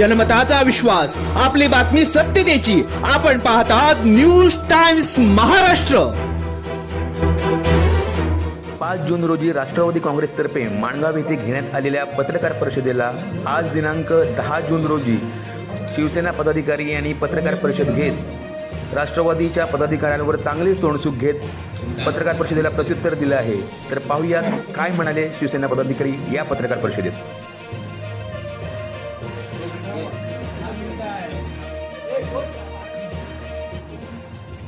जनमताचा विश्वास आपली बातमी सत्यतेची आपण पाहतात न्यूज टाइम्स महाराष्ट्र. पाच जून रोजी राष्ट्रवादी काँग्रेसतर्फे माणगाव येथे घेण्यात आलेल्या पत्रकार परिषदेला आज दिनांक दहा जून रोजी शिवसेना पदाधिकारी यांनी पत्रकार परिषद घेत राष्ट्रवादीच्या पदाधिकाऱ्यांवर चांगली तोंडसूक घेत पत्रकार परिषदेला प्रत्युत्तर दिलं आहे. तर पाहूयात काय म्हणाले शिवसेना पदाधिकारी या पत्रकार परिषदेत.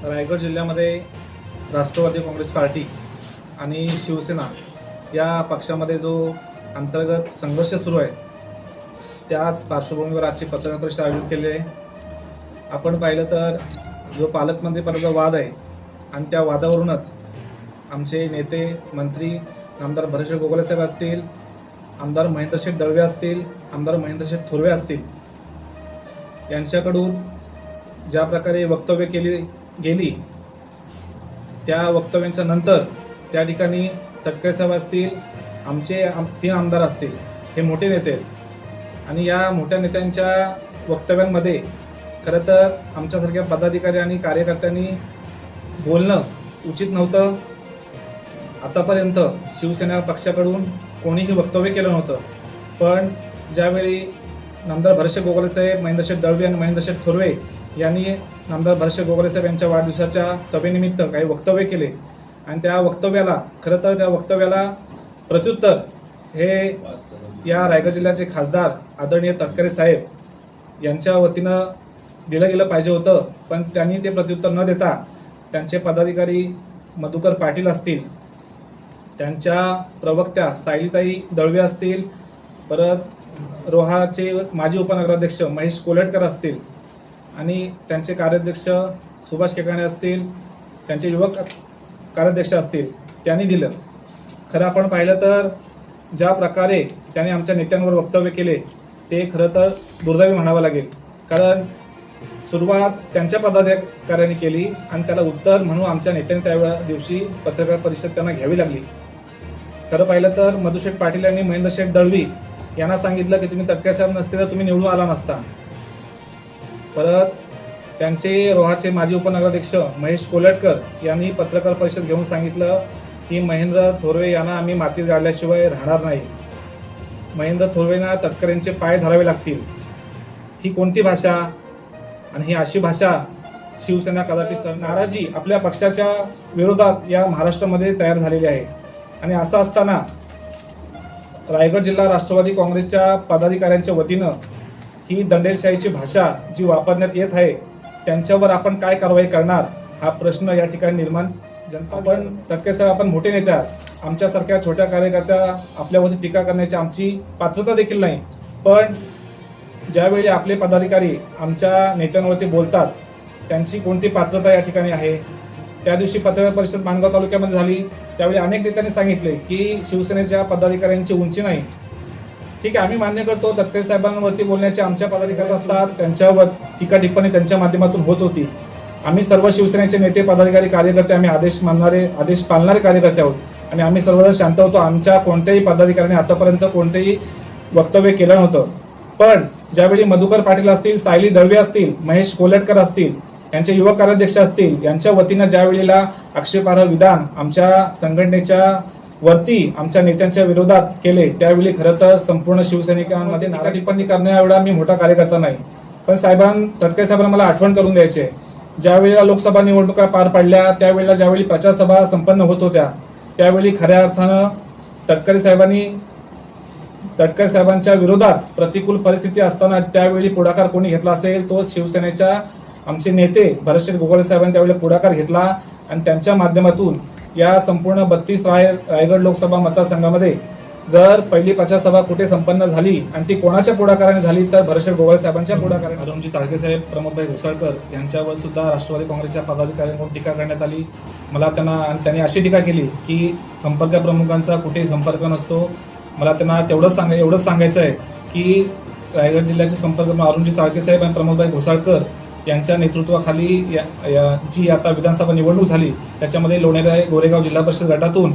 रायगड जिल्ह्यामध्ये राष्ट्रवादी काँग्रेस पार्टी आणि शिवसेना या पक्षामध्ये जो अंतर्गत संघर्ष सुरू आहे त्याच पार्श्वभूमीवर आजची पत्रकार परिषद आयोजित केली आहे. आपण पाहिलं तर जो पालकमंत्रीपदाचा वाद आहे आणि त्या वादावरूनच आमचे नेते मंत्री आमदार भरेश्वर गोगले साहेब असतील आमदार महेंद्रशेठ दळवे असतील आमदार महेंद्रशेठ थोरवे असतील यांच्याकडून ज्या प्रकारे वक्तव्य केली गेली त्या वक्तव्यांच्या नंतर त्या ठिकाणी तटकरे साहेब असतील आमचे आम- तीन आमदार असतील हे मोठे नेते आहेत. आणि या मोठ्या नेत्यांच्या वक्तव्यांमध्ये खरं तर आमच्यासारख्या पदाधिकारी आणि कार्यकर्त्यांनी बोलणं उचित नव्हतं. आतापर्यंत शिवसेना पक्षाकडून कोणीही वक्तव्य केलं नव्हतं. पण ज्यावेळी नामदार भरशे गोगले साहेब महेंद्रशेठ दळवे आणि महेंद्रशेठ थोरवे यांनी आमदार भरशे गोगले साहेब यांच्या वाढदिवसाच्या सभेनिमित्त काही वक्तव्य केले. आणि त्या वक्तव्याला खरं तर त्या वक्तव्याला प्रत्युत्तर हे या रायगड जिल्ह्याचे खासदार आदरणीय तटकरे साहेब यांच्या वतीनं दिलं गेलं पाहिजे होतं. पण त्यांनी ते प्रत्युत्तर न देता त्यांचे पदाधिकारी मधुकर पाटील असतील त्यांच्या प्रवक्त्या सायलीताई दळवे असतील परत रोहाचे माजी उपनगराध्यक्ष महेश कोलेटकर असतील आणि त्यांचे कार्याध्यक्ष सुभाष केकाणे असतील त्यांचे युवक कार्याध्यक्ष असतील त्यांनी दिलं. खरं आपण पाहिलं तर ज्या प्रकारे त्यांनी आमच्या नेत्यांवर वक्तव्य केले ते खरं तर दुर्दैवी म्हणावं लागेल. कारण सुरुवात त्यांच्या पदाधिकाऱ्यांनी केली आणि त्याला उत्तर म्हणून आमच्या नेत्यांनी त्या दिवशी पत्रकार परिषद त्यांना घ्यावी लागली. खरं पाहिलं तर मधुशेठ पाटील यांनी महेंद्रशेठ दळवी यांना सांगितलं की तुम्ही तटकरे नसते तर तुम्ही निवडून आला नसता. परत त्यांचे रोहाचे माजी उपनगराध्यक्ष महेश कोलटकर यांनी पत्रकार परिषद घेऊन सांगितलं की महेंद्र थोरवे यांना आम्ही मातीत गाडल्याशिवाय राहणार नाही. महेंद्र थोरवेंना तटकरेंचे पाय धरावे लागतील. ही कोणती भाषा? आणि ही अशी भाषा शिवसेना कदापि नाराजी आपल्या पक्षाच्या विरोधात या महाराष्ट्रामध्ये तयार झालेली आहे. आणि असं असताना रायगड जिल्हा राष्ट्रवादी काँग्रेसच्या पदाधिकाऱ्यांच्या वतीनं ही दंडेलशाहीची भाषा जी वापरण्यात येत आहे त्यांच्यावर आपण काय कारवाई करणार हा प्रश्न या ठिकाणी निर्माण जनता पण तटके साहेब आपण मोठे नेते आहात. आमच्यासारख्या छोट्या कार्यकर्त्या आपल्यावरती टीका करण्याची आमची पात्रता देखील नाही. पण ज्यावेळी आपले पदाधिकारी आमच्या नेत्यांवरती बोलतात त्यांची कोणती पात्रता या ठिकाणी आहे? त्या दिवशी पत्रकार परिषद माणगाव तालुक्यामध्ये झाली. त्यावेळी अनेक नेत्यांनी सांगितले की शिवसेनेच्या पदाधिकाऱ्यांची उंची नाही. ठीक आहे आम्ही मान्य करतो दत्ते साहेबांवरती बोलण्याचे आमच्या पदाधिकारी असतात त्यांच्यावर टीका टिप्पणी त्यांच्या माध्यमातून होत होती. आम्ही सर्व शिवसेनेचे नेते पदाधिकारी कार्यकर्ते आम्ही आदेश मानणारे आदेश पाळणारे कार्यकर्ते आहोत. आणि आम्ही सर्वजण शांत होतो. आमच्या कोणत्याही पदाधिकाऱ्याने आतापर्यंत कोणतेही वक्तव्य केलं नव्हतं. पण ज्यावेळी मधुकर पाटील असतील सायली दळवे असतील महेश कोलटकर असतील यांचे युवक कार्याध्यक्ष असतील यांच्या वतीनं ज्या वेळेला आक्षेपार्ह विधान आमच्या संघटनेच्या वरती आमच्या नेत्यांच्या विरोधात केले त्यावेळी खरं तर संपूर्ण शिवसैनिकांमध्ये नारा टिप्पणी करण्या एवढा मी मोठा कार्यकर्ता नाही. पण साहेबां तटके साहेबांना मला आठवण करून द्यायचे ज्यावेळेला लोकसभा निवडणुका पार पडल्या त्यावेळेला ज्यावेळी प्रचारसभा संपन्न होत होत्या त्यावेळी खऱ्या अर्थानं तटकरे साहेबांनी तटकरे साहेबांच्या विरोधात प्रतिकूल परिस्थिती असताना त्यावेळी पुढाकार कोणी घेतला असेल तो शिवसेनेच्या आमचे नेते भरतशेठ गोगोळे साहेबांनी त्यावेळी पुढाकार घेतला आणि त्यांच्या माध्यमातून या संपूर्ण बत्तीस राय रायगड लोकसभा मतदारसंघामध्ये जर पहिली प्रचार सभा कुठे संपन्न झाली आणि ती कोणाच्या पुढाकाराने झाली तर भरतशेठ गोगोळे साहेबांच्या पुढाकाराने. अरुणजी चाळके साहेब प्रमोदभाई घोसाळकर यांच्यावर सुद्धा राष्ट्रवादी काँग्रेसच्या पदाधिकाऱ्यांकडून टीका करण्यात आली. मला त्यांना आणि त्यांनी अशी टीका केली की संपर्क प्रमुखांचा कुठेही संपर्क नसतो. मला त्यांना तेवढंच सांगाय एवढंच सांगायचं आहे की रायगड जिल्ह्याचे संपर्क अरुणजी चाळके साहेब आणि प्रमोदभाई घोसाळकर यांच्या नेतृत्वाखाली या, या जी आता विधानसभा निवडणूक झाली त्याच्यामध्ये लोणेरा गोरेगाव जिल्हा परिषद गटातून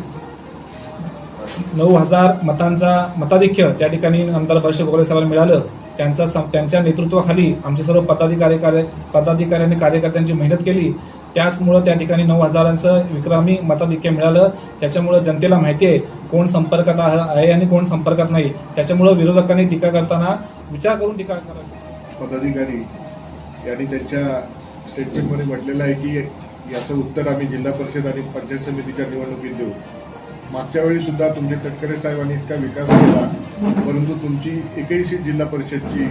नऊ हजार मतांचा मताधिक्य त्या ठिकाणी आमदार बर्ष गोगले साहेबांना मिळालं. त्यांचा सम- त्यांच्या नेतृत्वाखाली आमचे सर्व पदाधिकारी कार्य पदाधिकाऱ्यांनी कार्यकर्त्यांची मेहनत केली. त्याचमुळं त्या ठिकाणी नऊ हजारांचं विक्रमी मताधिक्य मिळालं. त्याच्यामुळं जनतेला माहिती आहे कोण संपर्कात आहे आणि कोण संपर्कात नाही. त्याच्यामुळं विरोधकांनी टीका करताना विचार करून टीका करावी पदाधिकारी यांनी त्यांच्या स्टेटमेंटमध्ये म्हटलेलं आहे की याचं उत्तर आम्ही जिल्हा परिषद आणि पंचायत समितीच्या निवडणुकीत देऊ. मागच्या वेळी सुद्धा तुमचे तटकरे साहेबांनी इतका विकास केला परंतु तुमची एकही सीट जिल्हा परिषदची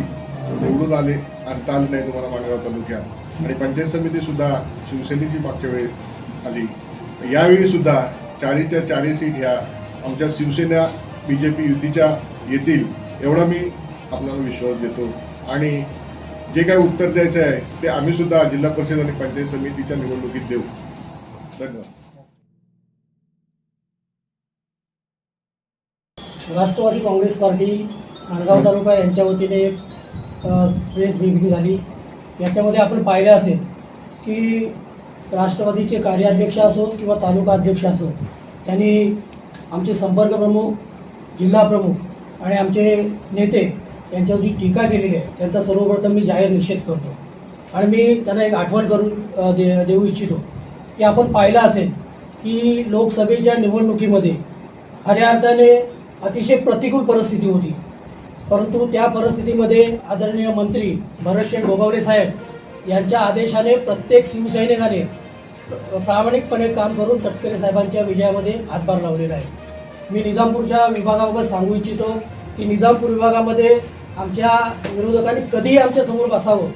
निवडून आले आणता आली नाही तुम्हाला माणगाव तालुक्यात. आणि पंचायत समिती सुद्धा शिवसेनेची मागच्या वेळेस आली. यावेळी सुद्धा चारीच्या चारी सीट ह्या आमच्या शिवसेना बी जे पी युतीच्या येतील एवढा मी आपल्याला विश्वास देतो. आणि जे काही उत्तर द्यायचं आहे ते आम्ही सुद्धा जिल्हा परिषद आणि पंचायत समितीच्या निवडणुकीत देऊ. धन्यवाद. राष्ट्रवादी काँग्रेस पार्टी माणगाव तालुका यांच्या वतीने एक प्रेस ब्रिफिंग झाली. याच्यामध्ये आपण पाहिलं असेल की राष्ट्रवादीचे कार्याध्यक्ष असो किंवा तालुका अध्यक्ष असो त्यांनी आमचे संपर्क प्रमुख जिल्हा प्रमुख आणि आमचे नेते यांच्यावर जी टीका केलेली आहे. त्यांचा सर्वप्रथम मी जाहीर निषेध करतो. आणि मी त्यांना एक आठवण करून दे देऊ इच्छितो. की आपण पाहिलं असेल की लोकसभेच्या निवडणुकीमध्ये खऱ्या अर्थाने अतिशय प्रतिकूल परिस्थिती होती. परंतु त्या परिस्थितीमध्ये आदरणीय मंत्री भरतशेठ गोगावले साहेब यांच्या आदेशाने प्रत्येक शिवसैनिकाने प्रामाणिकपणे काम करून तटकरे साहेबांच्या विजयामध्ये हातभार लावलेला आहे. मी निजामपूरच्या विभागाबाबत सांगू इच्छितो की निजामपूर विभागामध्ये आमच्या विरोधकांनी कधीही आमच्यासमोर बसावं.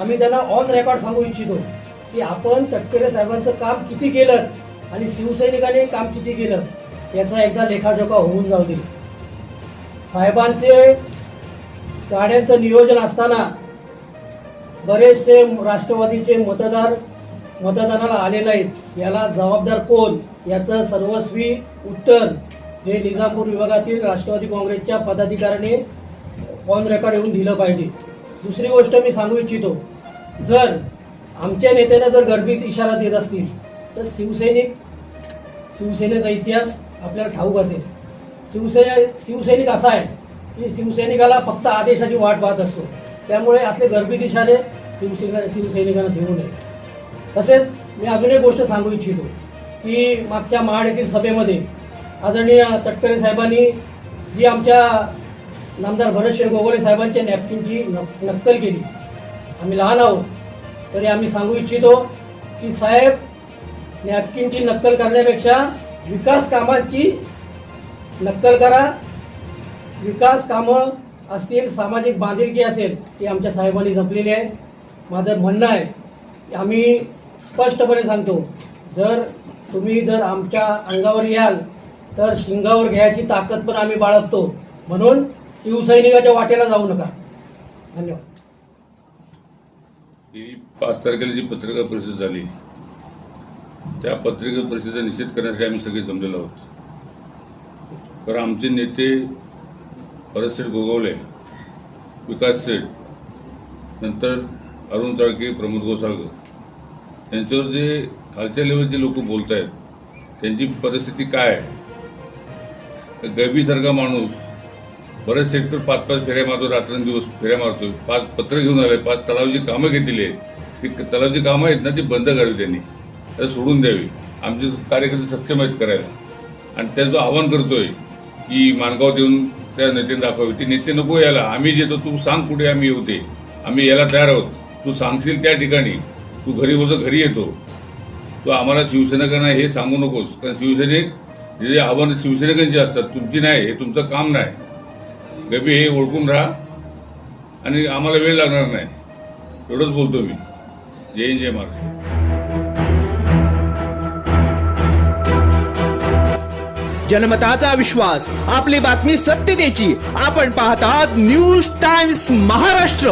आम्ही त्यांना ऑन रेकॉर्ड सांगू इच्छितो की आपण तटकरे साहेबांचं काम किती केलं आणि शिवसैनिकांनी काम किती केलं याचा एकदा लेखाजोखा होऊन जाऊ दे. साहेबांचे गाड्यांचं नियोजन असताना बरेचसे राष्ट्रवादीचे मतदार मतदानाला आलेले आहेत याला जबाबदार कोण? याचं सर्वस्वी उत्तर हे निजामपूर विभागातील राष्ट्रवादी काँग्रेसच्या पदाधिकाऱ्याने ऑन रेकॉर्ड येऊन दिलं पाहिजे. दुसरी गोष्ट मी सांगू इच्छितो. जर आमच्या नेत्यानं जर गर्भित इशारा देत असतील तर शिवसैनिक शिवसेनेचा इतिहास आपल्याला ठाऊक असेल. शिवसेना शिवसैनिक असा आहे की शिवसैनिकाला फक्त आदेशाची वाट पाहत असतो. त्यामुळे असले गर्भित इशारे शिवसेना शिवसैनिकांना देऊ नये. तसेच मी अजून एक गोष्ट सांगू इच्छितो की मागच्या महाड येथील सभेमध्ये आदरणीय तटकरे साहेबांनी जी आमच्या नामदार भरतशेर गोगोले साहेबांच्या नॅपकिनची नक्कल केली. आम्ही लहान आहोत तरी आम्ही सांगू इच्छितो की साहेब नॅपकिनची नक्कल करण्यापेक्षा विकास कामाची नक्कल करा. विकास कामं असतील सामाजिक बांधिलकी असेल ती आमच्या साहेबांनी जपलेली आहे. माझं म्हणणं आहे की आम्ही स्पष्टपणे सांगतो जर तुम्ही जर आमच्या अंगावर याल तर शिंगावर घ्यायची ताकद पण आम्ही बाळगतो. म्हणून शिवसैनिकाच्या वाटेला जाऊ नका. धन्यवाद. ही पाच तारखेला जी पत्रकार परिषद झाली त्या पत्रकार परिषदेचा निषेध करण्यासाठी आम्ही सगळे जमलेलो आहोत. कारण आमचे नेते भरतशेठ गोगवले विकास शेठ नंतर अरुण चाळके प्रमोद गोसाळकर यांच्यावर जे खालच्या लेवलचे लोक बोलत आहेत त्यांची परिस्थिती काय आहे? गैबीसारखा माणूस बरेच शेतकरी पाच पाच फेऱ्या मारतो रात्रंदिवस फेऱ्या मारतो. पाच पत्र घेऊन आले पाच तलावाची कामं घेतलेली आहेत ती तलावाची कामं आहेत ना ती बंद करावी त्यांनी. त्या सोडून द्यावी. आमचे कार्यकर्ते सक्षम आहेत करायला. आणि त्याचं आव्हान करतोय की माणगाव देऊन त्या नेत्याने दाखवावी. ते नेते नको यायला. आम्ही येतो तू सांग कुठे आम्ही येऊ ते आम्ही यायला तयार आहोत. तू सांगशील त्या ठिकाणी. तू घरी बोलतो घरी येतो. तू आम्हाला शिवसेनेकांना हे सांगू नकोस. कारण शिवसेनेत जे आव्हान शिवसेनेकांची असतात तुमची नाही हे तुमचं काम नाही. गबी हे ओळखून राहा. आणि आम्हाला वेळ लागणार नाही. एवढंच बोलतो मी. जय हिंद जय महाराष्ट्र जनमताचा विश्वास आपली बातमी सत्यतेची आपण पाहतात न्यूज टाइम्स महाराष्ट्र.